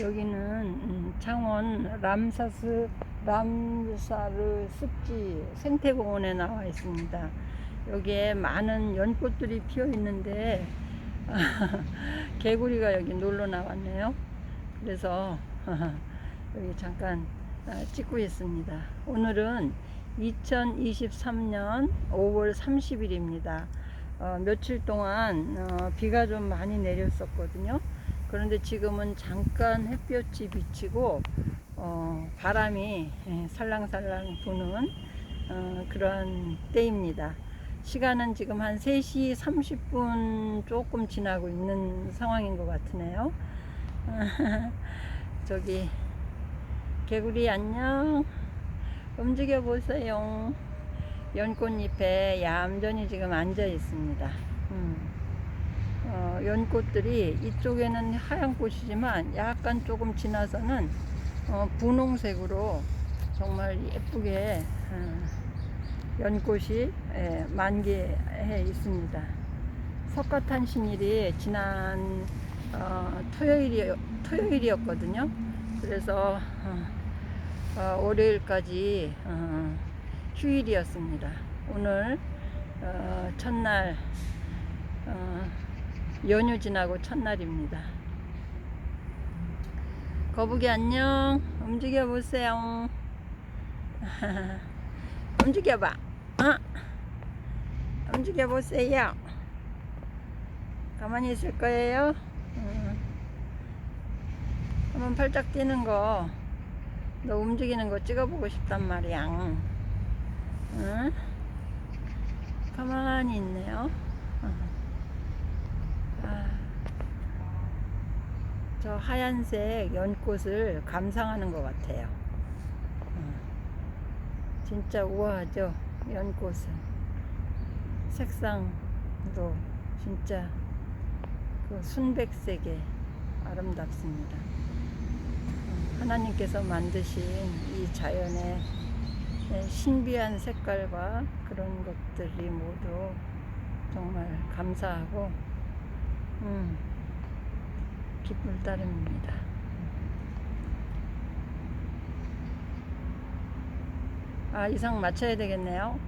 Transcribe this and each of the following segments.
여기는 음, 창원 람사스 람사르 습지 생태공원에 나와 있습니다. 여기에 많은 연꽃들이 피어 있는데 개구리가 여기 놀러 나왔네요. 그래서 여기 잠깐 아, 찍고 있습니다. 오늘은 2023년 5월 30일입니다. 어, 며칠 동안 어, 비가 좀 많이 내렸었거든요. 그런데 지금은 잠깐 햇볕이 비치고 어, 바람이 예, 살랑살랑 부는 어, 그런 때입니다. 시간은 지금 한 3시 30분 조금 지나고 있는 상황인 것 같으네요. 저기 개구리 안녕. 움직여 보세요. 연꽃잎에 얌전히 지금 앉아 있습니다. 음. 어, 연꽃들이 이쪽에는 하얀 꽃이지만 약간 조금 지나서는 어, 분홍색으로 정말 예쁘게 어, 연꽃이 예, 만개해 있습니다. 석가탄신일이 지난 어, 토요일이, 토요일이었거든요. 그래서 어, 어, 월요일까지 어, 휴일이었습니다. 오늘 어, 첫날 어, 연휴 지나고 첫날입니다. 거북이 안녕. 움직여 보세요. 움직여 봐. 어? 움직여 보세요. 가만히 있을 거예요. 음. 한번 팔짝 뛰는 거, 너 움직이는 거 찍어보고 싶단 말이야. 응? 가만히 있네요. 아, 저 하얀색 연꽃을 감상하는 것 같아요. 어. 진짜 우아하죠? 연꽃은. 색상도 진짜 그 순백색에 아름답습니다. 어, 하나님께서 만드신 이 자연의 신비한 색깔과 그런 것들이 모두 정말 감사하고 음, 기쁠 따름입니다. 아, 이상 마쳐야 되겠네요.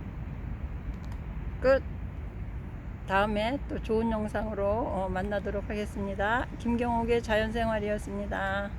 끝. 다음에 또 좋은 영상으로 어, 만나도록 하겠습니다. 김경옥의 자연생활이었습니다.